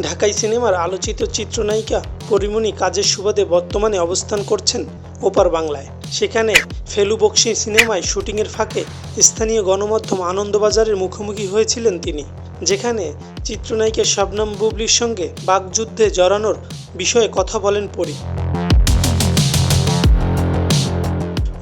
ঢাকাই সিনেমার আলোচিত চিত্রনায়িকা পরিমণি কাজের সুবাদে বর্তমানে অবস্থান করছেন ওপার বাংলায়। সেখানে ফেলু বক্সি সিনেমায় শুটিংয়ের ফাঁকে স্থানীয় গণমাধ্যম আনন্দবাজারের মুখোমুখি হয়েছিলেন তিনি, যেখানে চিত্রনায়িকা শবনম বুবলির সঙ্গে বাগযুদ্ধে জড়ানোর বিষয়ে কথা বলেন পরি।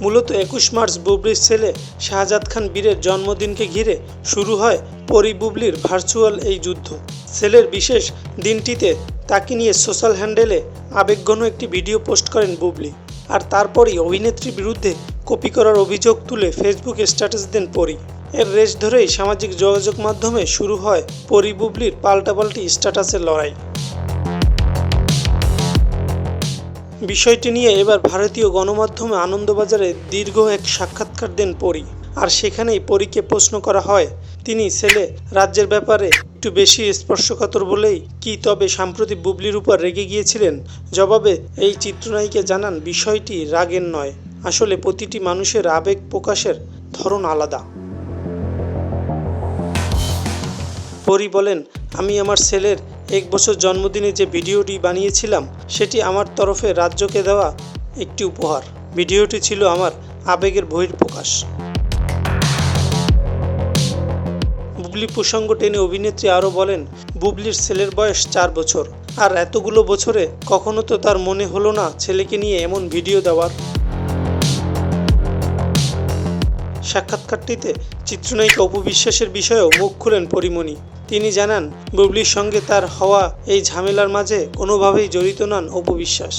মূলত একুশ মার্চ বুবলির ছেলে শাহজাদ খান বীরের জন্মদিনকে ঘিরে শুরু হয় পরি বুবলির ভার্চুয়াল এই যুদ্ধ। ছেলের বিশেষ দিনটিতে তাকে নিয়ে সোশ্যাল হ্যান্ডেলে আবেগঘন একটি ভিডিও পোস্ট করেন বুবলি আর তারপরই অভিনেত্রীর বিরুদ্ধে কপি করার অভিযোগ তুলে ফেসবুকে স্ট্যাটাস দেন পরি। এর রেশ ধরেই সামাজিক যোগাযোগ মাধ্যমে শুরু হয় পরি বুবলির পাল্টাপাল্টি স্ট্যাটাসের লড়াই। বিষয়টি নিয়ে এবার ভারতীয় গণমাধ্যমে আনন্দবাজারে দীর্ঘ এক সাক্ষাৎকার দেন পরি। আর সেখানেই পরীকে প্রশ্ন করা হয়, তিনি ছেলে, রাজ্যের ব্যাপারে একটু বেশি স্পর্শকাতর বলেই কি তবে সাম্প্রতিক বুবলির উপর রেগে গিয়েছিলেন? জবাবে এই চিত্রনায়িকা জানান, বিষয়টি রাগের নয়। আসলে প্রতিটি মানুষের আবেগ প্রকাশের ধরন আলাদা। পরি বলেন, আমি আমার ছেলের এক বছর জন্মদিনে যে ভিডিওটি বানিয়েছিলাম, সেটি আমার তরফে রাজ্যকে দেওয়া একটি উপহার। ভিডিওটি ছিল আমার আবেগের বহির্প্রকাশ বুবলি প্রসঙ্গ টেনে অভিনেত্রী আরও বলেন, বুবলির ছেলের বয়স চার বছর, আর এতগুলো বছরে কখনো তো তার মনে হলো না ছেলেকে নিয়ে এমন ভিডিও দেওয়ার। সাক্ষাৎকারটিতে চিত্রনায়িকা অপবিশ্বাসের বিষয়েও মুখ খুলেন পরিমণি। তিনি জানান বুবলির সঙ্গে তার হওয়া এই ঝামেলার মাঝে কোনোভাবেই জড়িত নন অপবিশ্বাস